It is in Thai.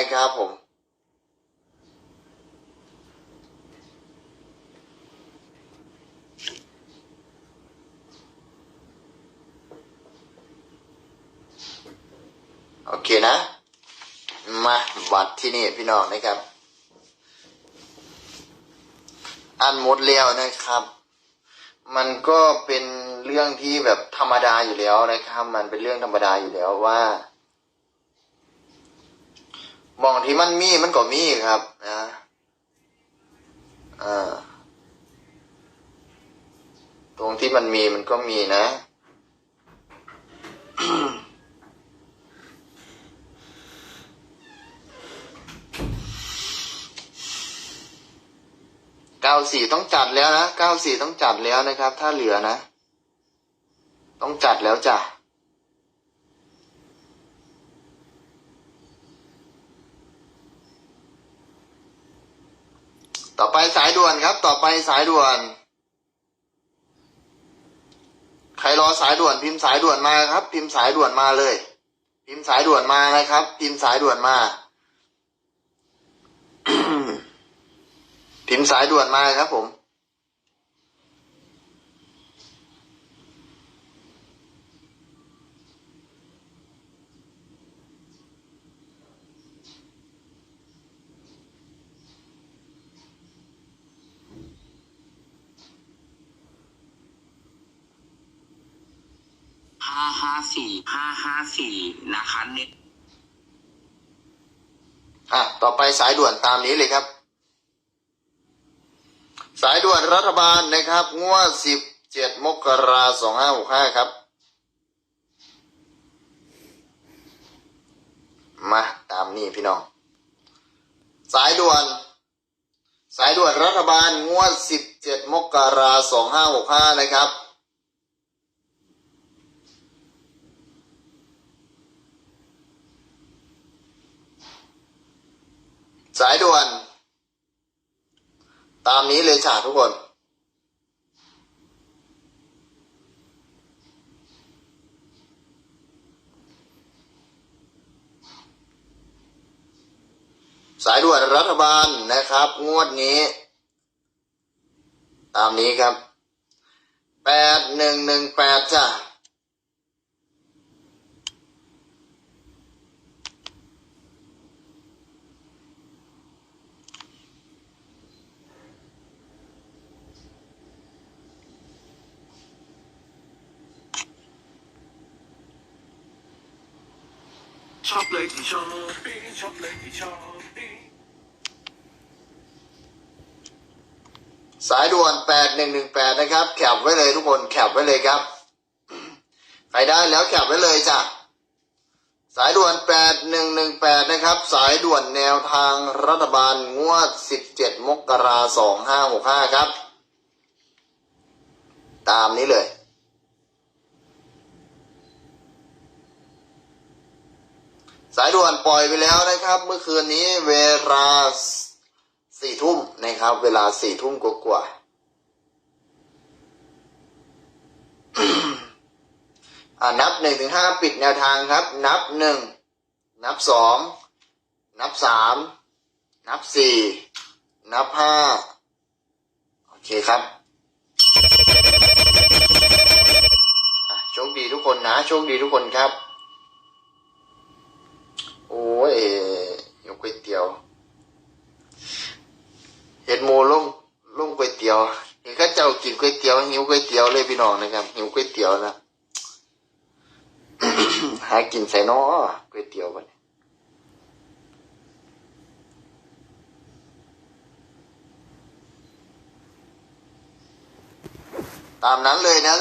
นะครับผม โอเคนะ มาวัดที่นี่พี่น้องนะครับ อันหมดแล้วนะครับ มันก็เป็นเรื่องที่แบบธรรมดาอยู่แล้วนะครับ มันเป็นเรื่องธรรมดาอยู่แล้วว่า มองที่มันมีมันก็มีครับนะอ่าตรงที่มันมีมันก็มีนะเก้าสี่ต้องจัดแล้วนะเก้าสี่ต้องจัดแล้วนะครับ ถ้าเหลือนะ ต้องจัดแล้วจ้ะ ต่อไปสายด่วนครับ ต่อไปสายด่วน ใครรอสายด่วน พิมพ์สายด่วนมาครับ พิมพ์สายด่วนมาเลย พิมพ์สายด่วนมานะครับ พิมพ์สายด่วนมา พิมพ์สายด่วนมาครับผม ห้าห้าสี่ห้าห้าสี่นะคะเน็ตอะต่อไปสายด่วนตามนี้เลยครับ สายด่วนรัฐบาลนะครับ งวดสิบเจ็ดมกราสองห้าหกห้าครับ มาตามนี้พี่น้อง สายด่วน สายด่วนรัฐบาลงวดสิบเจ็ดมกราสองห้าหกห้านะครับ สายด่วน ตามนี้เลยจ้าทุกคน สายด่วนรัฐบาลนะครับ งวดนี้ ตามนี้ครับแปดหนึ่งหนึ่งแปดจ้ะ ชอบเลยที่ชอบชอบเลยที่ชอบสายด่วนแปดหนึ่งหนึ่งแปดนะครับ แคปไว้เลยทุกคน แคปไว้เลยครับ ใครได้แล้วแคปไว้เลยจ้ะ สายด่วนแปดหนึ่งหนึ่งแปดนะครับ สายด่วนแนวทางรัฐบาลงวดสิบเจ็ดมกราสองห้าหกห้าครับ ตามนี้เลย สายด่วนปล่อยไปแล้วนะครับ เมื่อคืนนี้เวลาสี่ทุ่มนะครับ เวลาสี่ทุ่มกว่าๆอ่านับหนึ่งถึงห้าปิดแนวทางครับ นับหนึ่งนับสองนับสามนับสี่นับห้าโอเคครับโชคดีทุกคนนะโชคดีทุกคนครับ โอ้ยหิวก๋วยเตี๋ยวเห็ดหมูลงลงก๋วยเตี๋ยวเห็นข้าเจ้ากินก๋วยเตี๋ยวหิวก๋วยเตี๋ยวเลยพี่น้องนะครับหิวก๋วยเตี๋ยวนะหากินใส่น้อก๋วยเตี๋ยวบันตามนั้นเลยนะ